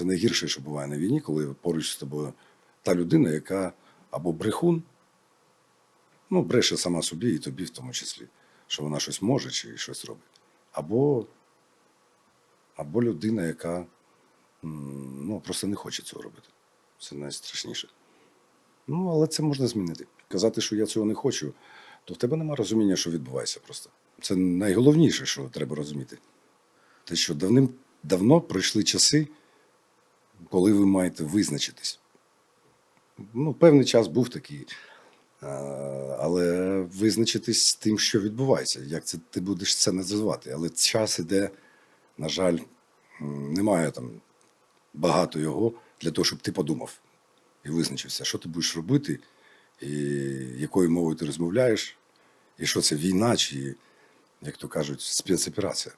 Це найгірше, що буває на війні, коли поруч з тобою та людина, яка або брехун, ну, бреше сама собі і тобі в тому числі, що вона щось може чи щось робить. Або, або людина, яка ну, просто не хоче цього робити. Це найстрашніше. Ну, але це можна змінити. Казати, що я цього не хочу, то в тебе немає розуміння, що відбувається просто. Це найголовніше, що треба розуміти. Те, що давним-давно пройшли часи, коли ви маєте визначитись. Ну, певний час був такий. Але визначитись з тим, що відбувається, як це ти будеш це називати. Але час іде, на жаль, немає там багато його для того, щоб ти подумав і визначився, що ти будеш робити, і якою мовою ти розмовляєш, і що це війна, чи, як то кажуть, спецоперація.